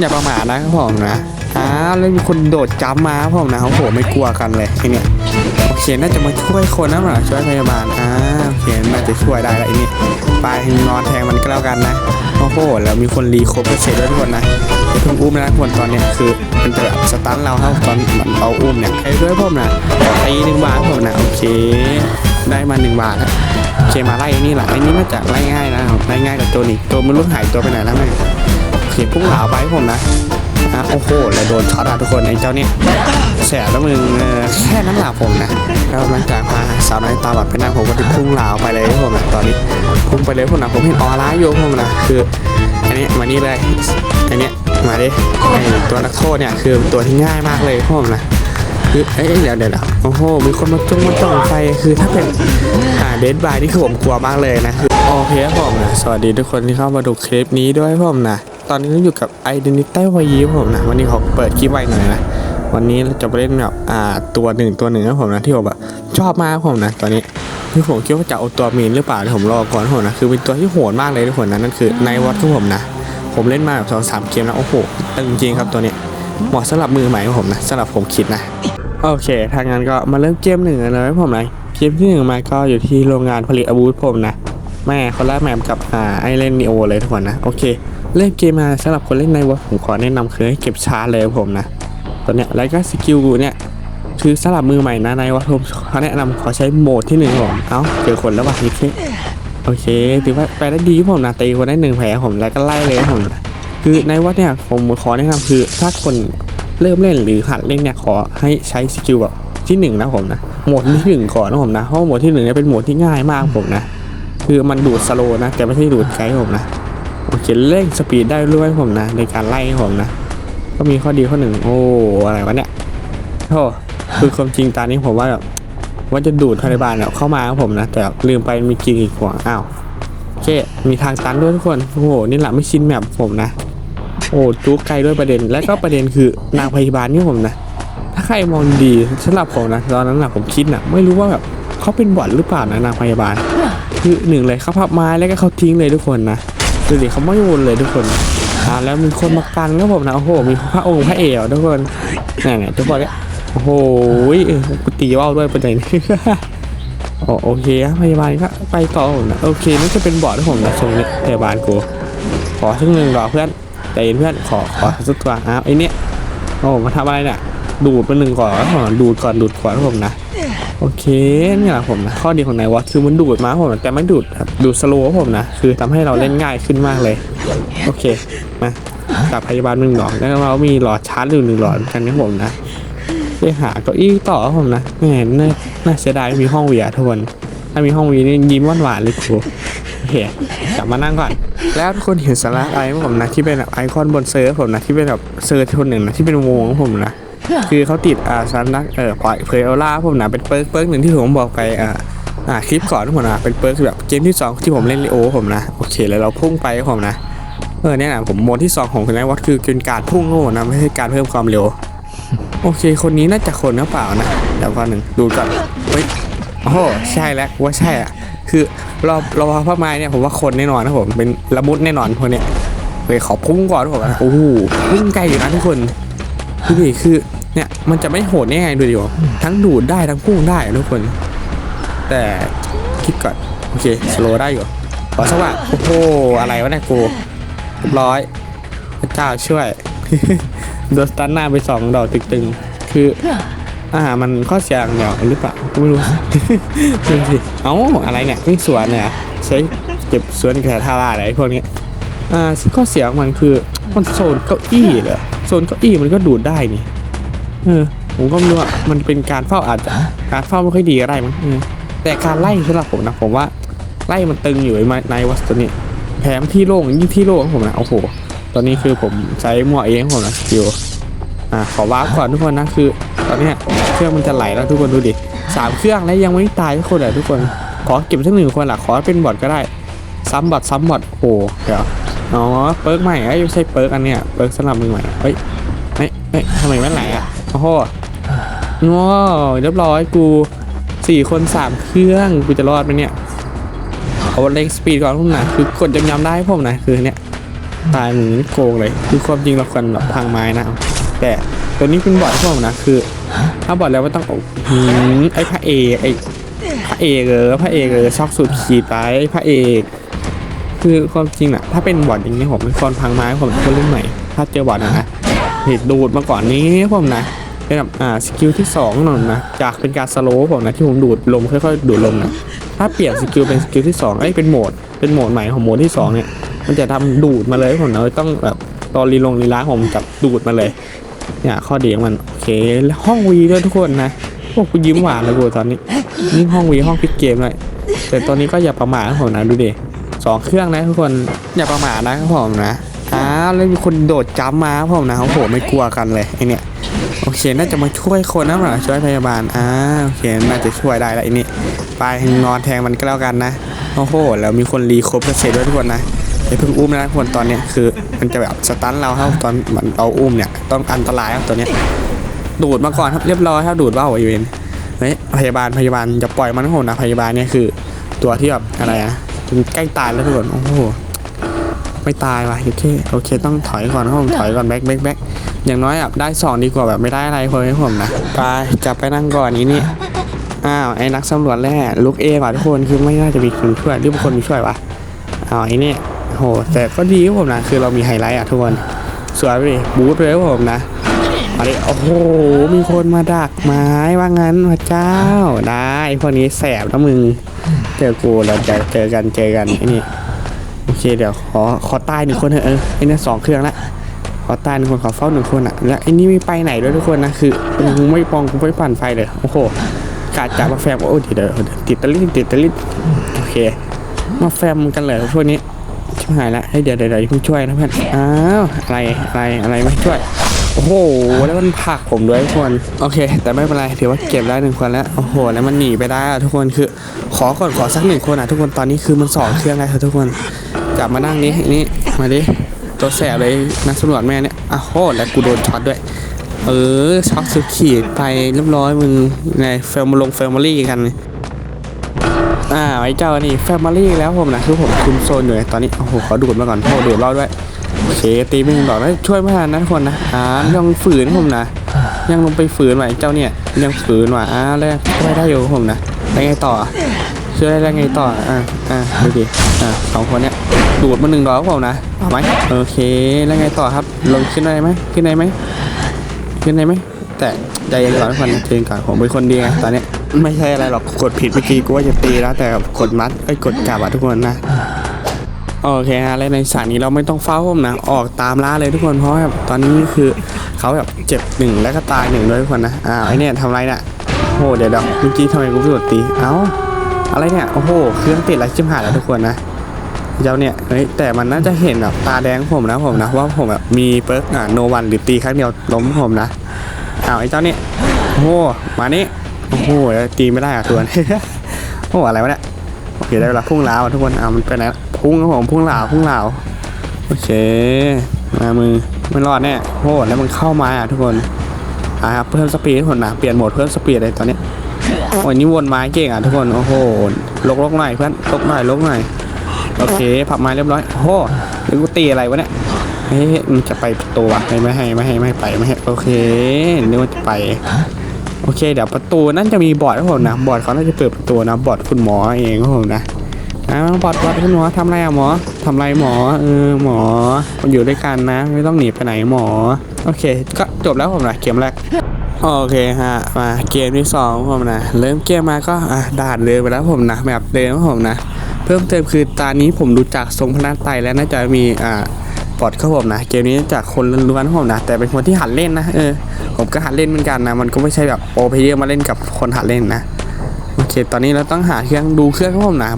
อย่าประมาทนะครับผมนะอ้าวแล้วมีคนโดดจัมมาครับผมนะโอ้โหไม่กลัวกันเลยไอเนี่ยโอเคน่าจะมาช่วยคนนะหน่อยช่วยพยาบาลอ่าโอเคน่าจะช่วยได้ล้วไอนี่ไปนอนแทงมันก็แล้วกันนะโอ้โหแล้วมีคนรีโคเปเชด้วยทุกคนนะเพิ่งอุ้มนะทุกคนตอนเนี้ยคือมันจะสตันเราครับตอนมันเราอุ้มเนี่ยไอ้ด้วยผมนะตีหนึ่งบาทผมนะโอเค ได้มาหนึ่งบาทโอเคมาไล่ไอ้นี่แหละไอ้นี่น่าจะไล่ง่ายนะไล่ง่ายกับตัวนี้ตัวมันรู้หายตัวไปไหนแล้วแม่ เขียนพุ่งเหลาไปให้ผมนะอะโอ้โหแล้วโดนช็อตอะทุกคนไอ้เจ้าเนี่ยแสบแล้วมึงแค่นั้นแหละผมนะแล้วหลังจากพาสาวน้อยตาบัดไปนั่งผมก็ถึงพุ่งเหลาไปเลยผมนะตอนนี้พุ่งไปเลยผมนะผมเห็นออร่าอยู่ผมนะคืออันนี้มานี่เลยอันนี้มาดิไอตัวนักโทษเนี่ยคือตัวที่ง่ายมากเลยผมนะคือเอ้ยเดี๋ยวเดี๋ยวเดี๋ยวโอ้โห มีคนมาจ้องมาจ้องไฟ คือถ้าเป็นอ่าเดดบายนี่คือผมกลัวมากเลยนะคือโอเคครับผมนะ สวัสดีทุกคนที่เข้ามาดูคลิปนี้ด้วยผมนะ ตอนนี้เราอยู่กับ Identity วายีผมนะ วันนี้เขาเปิดคลิปไว้หน่อยนะ วันนี้เราจะไปเล่นแบบอ่าตัวหนึ่งตัวหนึ่งนะผมนะที่ผมแบบชอบมากผมนะ ตอนนี้คือผมคิดว่าจะเอาตัวเมนหรือเปล่าผมรอก่อนนะผมนะคือเป็นตัวที่โหดมากเลยทุกคนนะนั่นคือในวัดของผมนะ ผมเล่นมาแบบสองสามเกมแล้วโอ้โหตึงจริงครับตัวนี้เหมาะสำหรับมือใหม่ของผมนะสำหรับผมคิดนะโอเคถ้างั้นก็มาเริ่มเกมหนึ่งเลยผมนะเกมที่หนึ่งมาก็อยู่ที่โรงงานผลิตอาวุธผมนะแม่คนละแมมกับอ่าไอเล่นนีโอเลยทุกคนนะโอเค เล่นเกมมาสำหรับคนเล่นในวัดผมขอแนะนำคือให้เก็บชาเลยผมนะตัวเนี้ยแล้วก็สกิลเนี่ยคือสำหรับมือใหม่นะในวัดผมเขาแนะนำขอใช้โหมดที่หนึ่งผมเอ้าเจอคนแล้วว่ะนี่คือโอเคถือว่าไปได้ดีผมนะตีคนได้หนึ่งแผลผมแล้วก็ไล่เลยผมคือในวัดเนี่ยผมขอแนะนำคือถ้าคนเริ่มเล่นหรือหัดเล่นเนี่ยขอให้ใช้สกิลแบบที่หนึ่งนะผมนะโหมดที่หนึ่งก่อนนะผมนะเพราะโหมดที่หนึ่งเนี่ยเป็นโหมดที่ง่ายมากผมนะ คือมันดูดสโลนะแต่ไม่ใช่ดูดไกด์ผมนะ โอเคเร่งสปีดได้ด้วยผมนะ ในการไล่ผมนะ ก็มีข้อดีข้อหนึ่งโอ้อะไรวะเนี่ยโอ้คือความจริงตอนนี้ผมว่าแบบว่าจะดูดพยาบาลเนี่ยเข้ามาครับผมนะ แต่ลืมไปมีกินอีกขวางอ้าวโอเค มีทางตันด้วยทุกคนโอ้โหนี่แหละไม่ชินแมปผมนะโอ้จุกไกลด้วยประเด็น และก็ประเด็นคือนางพยาบาลนี่ผมนะ ถ้าใครมองดีสำหรับผมนะตอนนั้นนะผมคิดนะไม่รู้ว่าแบบเขาเป็นบอทหรือเปล่านะนางพยาบาล คือหนึ่งเลยเขาพับไม้แล้วก็เขาทิ้งเลยทุกคนนะ ดูดิเขาไม่วนเลยทุกคนอ่าแล้วมีคนมากันก็ผมนะโอ้โหมีพระองค์พระเอกทุกคนนี่นๆทุกคนเนี่ยโอ้โหกูตีว่าวด้วยประเด็นโอโอเคครับพยาบาลก็ไปต่อผมนะโอเคนี่จะเป็นบอร์ดที่ผมนะทรงนี้พยาบาลกูขอสักหนึ่งรอเพื่อนใจเย็นเพื่อนขอขอสักตัวอ้าวไอ้นี่โอ้มาทำอะไรเนี่ยดูดไปหนึ่งก่อนอ๋อดูดก่อนดูดก่อนครับผมนะ โอเคนี่แหละผมนะข้อดีของไนวะคือมันดูดมาผมนะแต่ไม่ดูดครับดูสโลว์ผมนะคือทำให้เราเล่นง่ายขึ้นมากเลย โอเคมาจับพยาบาลหนึ่งหลอดแล้วเรามีหลอดชาร์จอยู่หนึ่งหลอดเหมือนกันนะผมนะไปหาเก้าอี้ต่อผมนะแหมน่าน่าเสียดายมีห้องเวียทุกคนถ้ามีห้องวีนี่ยิ้มหวานหวานๆเลยครูโอเคกลับมานั่งก่อน แล้วทุกคนเห็นสาระอะไรไหมผมนะที่เป็นแบบไอคอนบนเซิร์ฟผมนะที่เป็นแบบเซิร์ฟคนหนึ่งนะที่เป็นวงของผมนะ คือเขาติดอ่าซันนักเออปล่อยเผยออร่าผมนะเป็นเปิร์กเปิร์กหนึ่งที่ผมบอกไปอ่าอ่าคลิปก่อนทุกคนนะเป็นเปิร์กแบบเกมที่สองที่ผมเล่นลีโอผมนะโอเคแล้วเราพุ่งไปผมนะเออเนี่ยนะผมโมดที่สองของคุณนายวัดคือเป็นการพุ่งโง่นะไม่ใช่การเพิ่มความเร็วโอเค คนนี้น่าจะคนหรือเปล่านะเดี๋ยวก่อนหนึ่งดูก่อนเฮ้ยโอ้ใช่แล้วว่าใช่อะคือรอรอพระไม้เนี่ยผมว่าคนแน่นอนนะผมเป็นละมุดแน่นอนคนเนี้ยเฮ้ยขอพุ่งก่อนทุกคนนะโอ้โหพุ่งไกลอยู่นะทุกคน ดูดิคือเนี่ยมันจะไม่โหดได้ไงดูดิวะทั้งดูดได้ทั้งพุ่งได้ทุกคน แต่คิดก่อนโอเคสโลได้อยู่ขอสักว่าโอ้โหอะไรวะเนี่ยกูเรียบร้อยพระเจ้าช่วยโดนสตันหน้าไปสองดอกตึงๆคืออ่ามันข้อเสียอย่างเดียวหรือเปล่ากูไม่รู้ดูสิเอ้าอะไรเนี่ยวิ่งสวนเนี่ยใช้เก็บสวนแค่ท่าล่าอะไรพวกนี้อ่าข้อเสียของมันคือมันโซนเก้าอี้เหรอ โซนเก้าอี้มันก็ดูดได้นี่ เออ ผมก็ไม่รู้ว่ามันเป็นการเฝ้าอาจจะการเฝ้าไม่ค่อยดีอะไรมั้งเออแต่การไล่สำหรับผมนะผมว่าไล่มันตึงอยู่ไอ้ในวัสตัวนี้แถมที่โล่งยิ่งที่โล่งของผมนะโอ้โหตอนนี้คือผมใช้มั่วเองของผมนะสกิลอ่าขอวาร์ปก่อนทุกคนนะคือ ตอนเนี้ยเครื่องมันจะไหลแล้วทุกคนดูดิสามเครื่องแล้วยังไม่ตายทุกคนเลยทุกคนขอเก็บสักหนึ่งคนละขอเป็นบอทก็ได้ซ้ำบอทซ้ำบอทโอ้โหเดี๋ยว อ๋อเปิร์กใหม่ไอ้ยไม่ใช่เปิร์กอันเนี้ยเปิร์กสำหรับมือใหม่เฮ้ยเฮ้ยเฮ้ยทำไมมันไหลอะโอ้โหง้อเรียบร้อยกูสี่คนสามเครื่องกูจะรอดไหมเนี่ยเอาเร่งสปีดก่อนพวกนะคือกดยำๆได้ให้ผมนะคือเนี่ยตายมือนี่โกงเลยคือความจริงเราควรแบบพังไม้นะแต่ตัวนี้เป็นบอดพวกนะคือถ้าบอดแล้วไม่ต้องเอาหืมไอ้พระเอกไอ้พระเอกเออพระเอกเออชอบสุดขีดไปพระเอก คือความจริงอะถ้าเป็นบอดอย่างนี้ผมเป็นคนพังไม้ผมเป็นคนรุ่นใหม่ ถ้าเจอบอดนะนะเหตุดูดมาก่อนนี้ผมนะเป็นแบบอ่าสกิลที่สองหน่อยนะจากเป็นการสโลว์ผมนะที่ผมดูดลมค่อยๆดูดลมนะถ้าเปลี่ยนสกิลเป็นสกิลที่สองเอ้ยเป็นโหมดเป็นโหมดใหม่ของโหมดที่สองเนี่ยมันจะทำดูดมาเลยผมนะต้องแบบตอนรีลงรีล้าผมจับดูดมาเลยเนี่ยข้อดีของมันโอเคแล้วห้องวีด้วยทุกคนนะพวกกูยิ้มหวานเลยกูตอนนี้นี่ห้องวีห้องพิกเกมเลยแต่ตอนนี้ก็อย่าประมาทนะผมนะดูดิ สองเครื่องนะทุกคนอย่าประมาทนะครับผมนะอ้าวแล้วมีคนโดดจ้ำมาครับผมนะโอ้โหไม่กลัวกันเลยไอเนี่ยโอเคน่าจะมาช่วยคนนะหรอช่วยพยาบาลอ่าโอเคน่าจะช่วยได้ล้วไอนี่ไปนอนแทงมันก็แล้วกันนะโอ้โหแล้วมีคนรีครบกันเสร็จด้วยทุกคนนะอย่าเพิ่งอุ้มนะทุกคนตอนเนี้ยคือมันจะแบบสตันเราครับตอนมันเอาอุ้มเนี่ยต้องอันตรายครับตัวเนี้ยดูดมาก่อนครับเรียบร้อยครับดูดว่าหัวอยู่เวนเฮ้ยพยาบาลพยาบาลอย่าปล่อยมันนะผมนะพยาบาลเนี่ยคือ ตัวที่แบบอะไรอะ ถึงใกล้ตายแล้วทุกคนโอ้โหไม่ตายว่ะโอเคโอเค ต้องถอยก่อนครับผมถอยก่อนแบ็คแบ็คแบ็คอย่างน้อยแบบได้สองดีกว่าแบบไม่ได้อะไรพอให้ผมนะไปจับไปนั่งก่อนนี้นี่อ้าวไอ้นักสำรวจแร่ลุกเองว่ะทุกคนคือไม่น่าจะมีคนช่วยหรือบางคนมีช่วยวะอ้าวไอ้เนี่ยโหแต่ก็ดีครับผมนะคือเรามีไฮไลท์อะทุกคนสวยไปดิบูทเลยครับผมนะ มาดิโอ้โห มีคนมาดักไม้ว่างั้นพระเจ้า ได้พวกนี้แสบนะมึง เจอกูเราจะเจอกันเจอกันไอ้นี่ โอเคเดี๋ยวขอขอใต้หนึ่งคนเถอะเออไอ้นี่สองเครื่องละขอใต้หนึ่งคนขอเฝ้าหนึ่งคนอะ แล้วไอ้นี่ไม่ไปไหนด้วยทุกคนนะคือมึงไม่ปองกูไม่ปั่นไฟเลยโอ้โหกาดจากมาแฟมโอ้เดี๋ยวเดี๋ยวติดตะลิดติดตะลิดโอเค มาแฟมกันเลยพวกนี้ชิบหายละให้ยเดี๋ยวเดี๋ยวเดี๋ยวช่วยนะเพื่อนอ้าวอะไรอะไรอะไรไม่ช่วย โอ้โห แล้วมันผักผมด้วยทุกคน โอเค แต่ไม่เป็นไรถือว่าเก็บได้หนึ่งคนแล้ว โอ้โห แล้วมันหนีไปได้อะทุกคน คือ ขอก่อนขอสักหนึ่งคนอะทุกคน ตอนนี้คือมันสองเครื่องแล้วทุกคน กลับมานั่งนี้นี่ มาดิ ตัวแสบเลยนักสำรวจแม่เนี่ยอ้าวโหแล้วกูโดนช็อตด้วย เออ ช็อตสุดขีดไปเรียบร้อยมึงไงเฟลมาลงเฟลมารี่กันอ่าไอ้เจ้านี่แฟมิลี่แล้วผมนะคือผมคุมโซนอยู่ตอนนี้โอ้โหขอดูดมาก่อนโอ้โหดูดรอดด้วย โอเคตีไม่บอกแล้วช่วยไม่ทันนะทุกคนนะอ่ายังฝืนผมนะ ยังลงไปฝืนว่ะไอ้เจ้าเนี่ยยังฝืนว่ะอ่าแล้วช่วยได้อยู่ผมนะแล้วไงต่อช่วยได้ไงต่ออ่าอ่าดูดิอ่าสองคนเนี้ยดูดมาหนึ่งร้อยผมนะเอาไหมโอเคแล้วไงต่อครับลงขึ้นได้ไหมขึ้นได้ไหมขึ้นได้ไหมแต่ใจเย็นก่อนทุกคนใจเย็นก่อนผมเป็นคนดีไงตอนนี้ไม่ใช่อะไรหรอกกดผิดเมื่อกี้กูว่าจะตีแล้วแต่กดมัดไอ้กดกลับอะทุกคนนะ โอเคฮะและในสถานีเราไม่ต้องเฝ้าผมนะ ออกตามล่าเลยทุกคนเพราะแบบตอนนี้คือเขาแบบเจ็บหนึ่งแล้วก็ตายหนึ่งด้วยทุกคนนะอ่าไอเนี่ยทำไรเนี่ยโอ้โหเดี๋ยวเดี๋ยวเมื่อกี้ทำไมกูไม่กดตีเอ้าอะไรเนี่ยโอ้โหเครื่องติดแล้วชิมหายแล้วทุกคนนะเจ้าเนี่ยเฮ้ยแต่มันน่าจะเห็นแบบตาแดงผมนะผมนะว่าผมแบบมีเปิร์กอะโนวันหรือตีครั้งเดียวล้มผมนะอ้าวไอ้เจ้าเนี่ยโอ้โหมานี่โอ้โหตีไม่ได้อะตัวนโอ้อะไรวะเนี่ย อเคได้เวลาพุ่งลาวทุกคนเอามันไปไหนะพุ่งครับผมพุ่งลาวพุ่งลาวโอเค มามือไม่รอดแน่โอ้โหแล้วมันเข้ามาอะทุกคนอ่าครับเพิ่มสปีดให้ผมนะเปลี่ยนโหมดเพิ่มสปีดเลยตอนนี้โอ้ยนี่วนไม้เก่งอะทุกคนโอ้โหลกลกๆหน่อยเพื่อนลกหน่อยลกหน่อยโอเคผับไม้เรียบร้อยโอ้โหหรือกูตีอะไรวะเนี่ยเฮ้ยมันจะไปตูวไม่ให้ไม่ให้ไม่ให้ไปไม่ให้โอเคนึกว่าจะไป โอเค เดี๋ยวประตูนั่นจะมีบอร์ดครับผมนะบอร์ดเขาน่าจะเปิดประตูนะบอร์ดคุณหมอเองครับผมนะอ่าบอร์ดบอดคุณหมอทำอะไรอะหมอทำอะไรหมอเออหมอมันอยู่ด้วยกันนะ ไม่ต้องหนีไปไหนหมอ โอเค ก็จบแล้วผมนะเกมแรกโอเคฮะมาเกมที่สองผมนะเริ่มเกมมาก็อะด่านเลยไปแล้วผมนะแบบเดิมผมนะ เพิ่มเติมคือตอนนี้ผมดูจากทรงพนักไตแล้วน่าจะมีอ่า ปอดเข้าผมนะ เกมนี้จากคนล้วนๆครับผมนะ แต่เป็นคนที่หัดเล่นนะเออผมก็หัดเล่นเหมือนกันนะมันก็ไม่ใช่แบบโปรเพเยอร์มาเล่นกับคนหัดเล่นนะโอเค ตอนนี้เราต้องหาเครื่องดูเครื่องครับผมนะ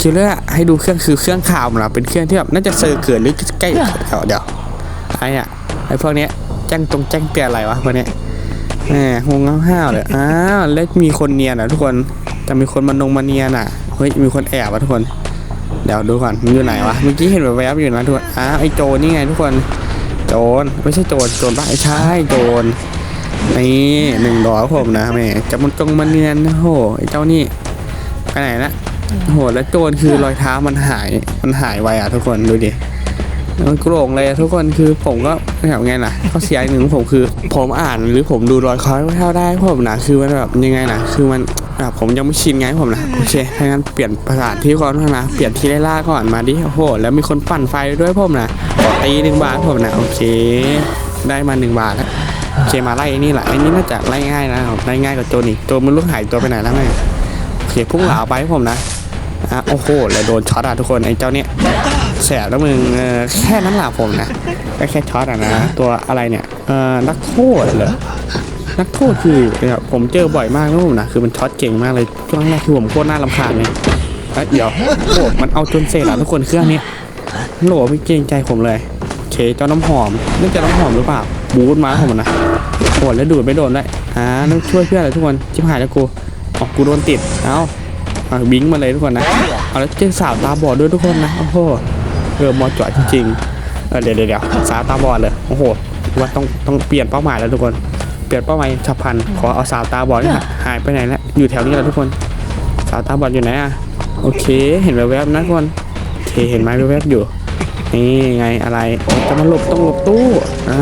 คิดว่าให้ดูเครื่องคือเครื่องข่าวนะเป็นเครื่องที่แบบน่าจะเซอร์เกิดหรือใกล้เดี๋ยวเดี๋ยวไอ้อะไอ้พวกเนี้ยแจ้งตรงแจ้งเตือนอะไรวะพวกเนี้ยแหมงงห้าวเลยอ้าวแล้วมีคนเนียนอะทุกคนจะมีคนมานงมาเนียนอะเฮ้ยมีคนแอบอะทุกคน เดี๋ยวดูก่อนมันอยู่ไหนวะเมื่อกี้เห็นแวบๆอยู่นะทุกคนอ้าวไอ้โจนี่ไงทุกคน โจนไม่ใช่โจนโจนปะไอใช่โจนนี่หนึ่งดอกผมนะแม่จะมันจงมันเนียนโอ้โหไอ้เจ้านี่ไปไหนนะโหแล้วโจนคือรอยเท้ามันหายมันหายไวอะทุกคนดูดิ มันโกรงเลยทุกคนคือผมก็แบบไงล่ะข้อเสียอีกหนึ่งของผมคือ ผมอ่านหรือผมดูรอยคอยไม่เท่าได้ผมนะคือมันแบบยังไงนะคือมันแบบผมยังไม่ชินไงผมนะโอเคถ้างั้นเปลี่ยนประสานที่ก่อนนะเปลี่ยนที่ไล่ล่าก่อนมาดิโอ้โหแล้วมีคนปั่นไฟด้วยผมนะอตีหนึ่งบาทผมนะโอเค ได้มาหนึ่งบาทแล้วโอเคมาไล่นี่แหละไอ้นี่น่าจะไล่ง่ายนะครับไล่ง่ายกว่าโจรอีกโจรมันรู้หายตัวไปไหนแล้วไงโอเคพุ่งเหลาไปผมนะอะโอ้โหแล้วโดนช็อตอะทุกคนไอ้เจ้าเนี่ย แสบแล้วมึงเออแค่นั้นแหละผมนะก็แค่ช็อตอะนะ ตัวอะไรเนี่ยเออนักโทษเหรอนักโทษคือเนี่ยผมเจอบ่อยมากนะผมนะคือมันช็อตเก่งมากเลยช่วงแรกคือผมโคตรน่ารำคาญเลยเดี๋ยวโอ้มันเอาจนเสร็จแล้วทุกคนเครื่องนี้โหลไม่เกรงใจผมเลยโอเคเจ้าน้ำหอมนี่จะน้ำหอมหรือเปล่าบูดมาผมนะโหดแล้วดูดไม่โดนด้วยอ่าต้องช่วยเพื่อนเลยทุกคนชิบหายแล้วกูออกกูโดนติดเอ้าเอาบิงมาเลยทุกคนนะเอาแล้วเจอสาวตาบอดด้วยทุกคนนะโอ้โห เออมอจอดจริงๆเออเดี๋ยวเดี๋ยวเดี๋ยวสาวตาบอดเลยโอ้โหว่าต้องต้องเปลี่ยนเป้าหมายแล้วทุกคนเปลี่ยนเป้าหมายฉับพลันขอเอาสาวตาบอดนี่ค่ะหายไปไหนแล้วอยู่แถวนี้แล้วทุกคน สาวตาบอดอยู่ไหนอะโอเค เห็นแวบๆนะทุกคนโอเคเห็นไหมแวบๆอยู่นี่ไงอะไรโอ้จะมาหลบต้องหลบตู้อ่า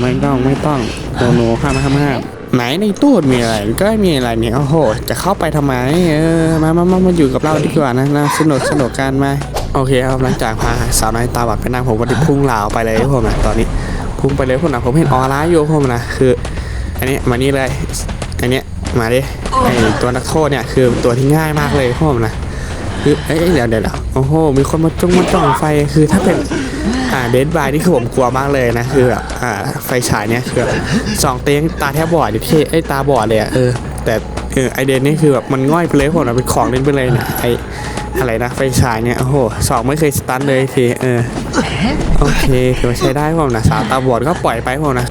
ไม่ต้องไม่ต้องโนโนห้ามห้ามห้ามไหนในตู้มีอะไรก็ไม่มีอะไรเนี่ยโอ้โห จะเข้าไปทำไมเออมามามามาอยู่กับเราดีกว่านะนะสนุกสนุกกันมา โอเคครับหลังจากพาสาวน้อยตาบอดไปนั่งผมก็ได้พุ่งเหลาไปเลยผมนะตอนนี้พุ่งไปเลยผมนะผมเห็นออร่าอยู่ผมนะคือ อันนี้มานี่เลยอันนี้มาดิไอตัวนักโทษเนี่ยคือตัวที่ง่ายมากเลยผมนะคือเอ้ยเดี๋ยวเดี๋ยวโอ้โหมีคนมาจ้องมาจ้องไฟคือถ้าเป็นอ่าเดนบายนี่คือผมกลัวมากเลยนะคือแบบอ่าไฟฉายเนี่ยคือสองเตียงตาแทบบอดอยู่ที่ไอตาบอดเลยอะเออแต่เออไอเดนนี่คือแบบมันง่อยไปเลยผมนะเป็นของเล่นไปเลยนี่ยไอ อะไรนะไฟฉายเนี่ยโอ้โหสองไม่เคยสตันเลยทีเออโอเคถือว่าใช้ได้ผมนะสาวตาบอดก็ปล่อยไปผมนะ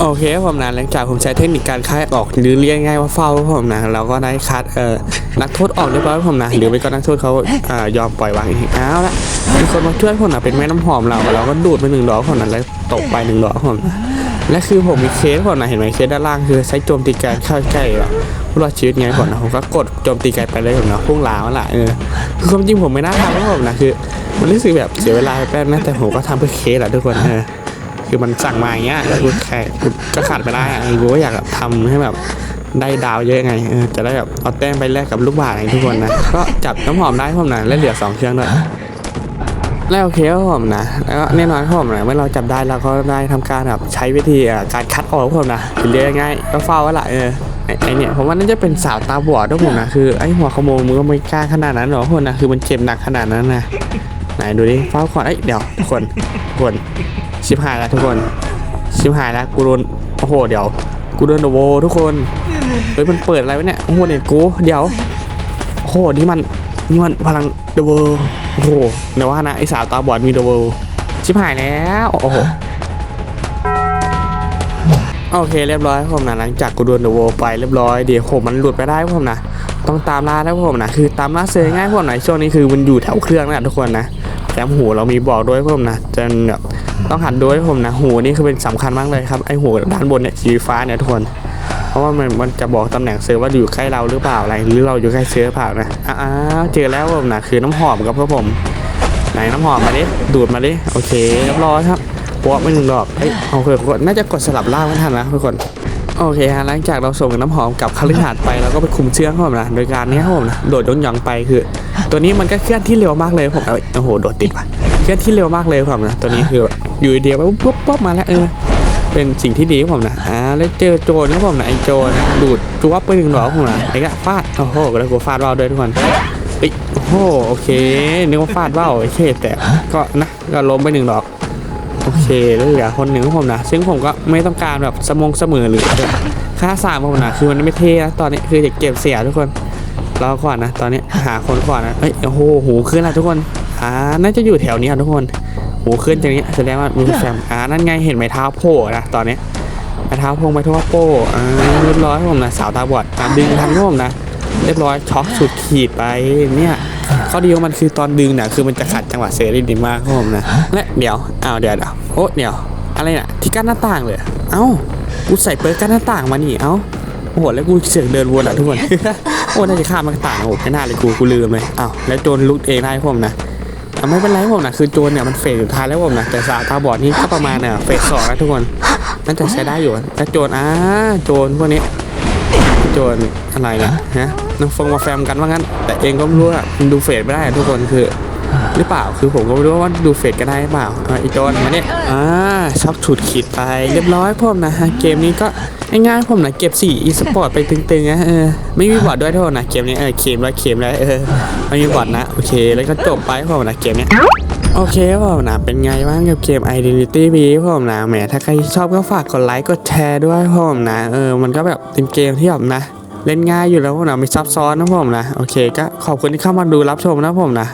โอเคผมนะหลังจากผมใช้เทคนิคการคัดออกหรือเรียกง่ายว่าเฝ้าผมนะเราก็ได้คัดเอ่อนักโทษออกเรียบร้อยผมนะหรือไม่ก็นักโทษเขาอ่ายอมปล่อยวางอีกเอาละมีคนมาช่วยผมนะเป็นแม่น้ำหอมเราเราก็ดูดไปหนึ่งดอกผมนะแล้วตกไปหนึ่งดอกครับผมนะ และคือผมมีเคสผมนะเห็นไหมเคสด้านล่างคือใช้โจมตีการเข้าใกล้แบบผู้รอดชีวิตไงผมนะผมก็กดโจมตีไกลไปเลยผมนะพุ่งลาวนั่นแหละเออคือความจริงผมไม่น่าทำครับผมนะคือ มันรู้สึกแบบเสียเวลาไปแป๊บนะแต่ผมก็ทำเพื่อเคสแหละทุกคนเออคือมันสั่งมาอย่างเงี้ยกูแค่ก็ขาดไปได้อะกูก็อยากแบบทำให้แบบได้ดาวเยอะไงเออจะได้แบบเอาแต้มไปแลกกับลูกบาศก์ไงทุกคนนะก็จับน้ำหอมได้ผมนะและเหลือสองเครื่องด้วย แล้วโอเคครับผมนะแล้วแน่นอนครับผมนะเมื่อเราจับได้เราก็ได้ทำการแบบใช้วิธีการคัดออกครับผมนะหรือเรียกง่ายก็เฝ้าไว้ละเออไอเนี่ยผมว่าน่าจะเป็นสาวตาบอดด้วยผมนะคือไอหัวขโมยมึงก็ไม่กล้าขนาดนั้นหรอกคนนะคือมันเจ็บหนักขนาดนั้นนะไหนดูดิเฝ้าก่อนเอ้ยเดี๋ยวทุกคนทุกคนชิบหายแล้วทุกคนชิบหายแล้วกูโดนโอ้โหเดี๋ยวกูโดนโดโวทุกคนเฮ้ยมันเปิดอะไรวะเนี่ยโอ้โหเน็ตกูเดี๋ยวโอ้โหนี่มัน นี่มันพลังโดโวโอ้โหเดี๋ยวว่านะไอสาวตาบอดมีโดโวชิบหายแล้วโอ้โหโอเคเรียบร้อยผมนะหลังจากกูโดนโดโวไปเรียบร้อยเดี๋ยวโหมันหลุดไปได้ผมนะต้องตามล่าแล้วผมนะคือตามล่าเซยง่ายครับผมนะช่วงนี้คือมันอยู่แถวเครื่องนะทุกคนนะแถมหูเรามีบอกด้วยผมนะจะแบบต้องหันด้วยผมนะหูนี่คือเป็นสำคัญมากเลยครับไอหูด้านบนเนี่ยสีฟ้าเนี่ยทุกคน ราะว่ามันมันจะบอกตำแหน่งเซิร์ฟว่าอยู่ใกล้เราหรือเปล่าอะไร หรือเราอยู่ใกล้เซิร์ฟเปล่านะอ้าวเจอแล้วผมนะคือน้ำหอมครับครับผม ไหนน้ำหอมมาดิดูดมาดิโอเคเรียบร้อยครับปวกไม่หนึ่งดอกเอ้ยเอาเถอะทุกคนน่าจะกดสลับล่างไม่ทันนะทุกคนโอเคฮะหลังจากเราส่งน้ำหอมกับคฤหาสน์ไปแล้วก็ไปคุมเชือกครับผมนะโดยการนี้ครับผมนะโดดย้อนยองไปคือ ตัวนี้มันก็เคลื่อนที่เร็วมากเลยผมเอ้ยโอ้โหโดดติดว่ะเคลื่อนที่เร็วมากเลยผมนะตัวนี้คืออยู่เดียวปุ๊บปุ๊บมาแล้วเออ เป็นสิ่งที่ดีครับผมนะอ่าแล้วเจอโจรครับผมนะไอโจรนดูดจุ๊บไปหนึ่งดอกผมนะไอ้ก็ฟาดโอ้โหแล้วกูฟาดว่าด้วยทุกคนเอ้โอ้โหโอเคนึกว่าฟาดว่าโอเคแต่ก็นะก็ล้มไปหนึ่งดอก โอเคแล้วเหลือคนหนึ่งของผมนะ ซึ่งผมก็ไม่ต้องการแบบสมองเสมอหรือค่าสามผมนะคือมันไม่เท่นะตอนนี้คือจะเก็บเสียทุกคนรอก่อนนะ ตอนนี้หาคนก่อนนะเอ้ยโอ้โหหูขึ้นแล้วทุกคนอ่าน่าจะอยู่แถวนี้ทุกคน หูขึ้นจากนี้แสดงว่ามีแฟมอ่านั่นไงเห็นไม้เท้าโผล่นะตอนนี้ไม้เท้าพงไม้ทั่วโป้อ่าเรียบร้อยผมนะสาวตาบอดดึงทันครับผมนะเรียบร้อยช็อกสุดขีดไปเนี่ยข้อดีของมันคือตอนดึงเนี่ยคือมันจะขัดจังหวะเซรีดีมากครับผมนะและเดี๋ยวอ้าวเดี๋ยวเดี๋ยวโอ้เดี๋ยวอะไรน่ะที่กั้นหน้าต่างเลยเอ้ากูใส่เปิร์กั้นหน้าต่างมานี่เอ้าโอ้โหแล้วกูเสือกเดินวนอะทุกคนโอ้น่าจะข้ามหน้าต่างโอ้ไม่น่าเลยกูกูลืมเลยอ้าวแล้วโดนลุกเองได้ครับผมนะ แต่ไม่เป็นไรผมนะคือโจรเนี่ยมันเฟสสุดท้ายแล้วผมนะแต่สาวตาบอดนี่ก็ประมาณเนี่ยเฟสสองแล้วทุกคนน่าจะใช้ได้อยู่แต่โจรอ่าโจรพวกนี้โจรอะไรนะฮะน้องฟงมาแฟมกันว่างั้น แต่เองก็ไม่รู้อะมันดูเฟสไม่ได้ทุกคนคือ หรือเปล่าคือผมก็ไม่รู้ว่าดูเฟสก็ได้หรือเปล่าอะไอโจรมาเนี่ยอ่าช็อปฉุดขีดไปเรียบร้อยผมนะฮะเกมนี้ก็ง่ายๆผมนะเก็บ4 e สปอร์ตไปตึงๆนะเออไม่มีบอทด้วยทุกคนนะเกมนี้เออเกมแล้วเกมแล้วเออไม่มีบอทนะโอเค แล้วก็จบไปผมนะเกมเนี้ยโอเคผมนะเป็นไงบ้างกับเกม Identity V ผมนะแหมถ้าใครชอบก็ฝากกดไลค์กดแชร์ด้วยผมนะเออมันก็แบบเป็นเกมที่แบบนะ เล่นง่ายอยู่แล้วผมนะไม่ซับซ้อนนะผมนะโอเคก็ขอบคุณที่เข้ามาดูรับชมนะผมนะ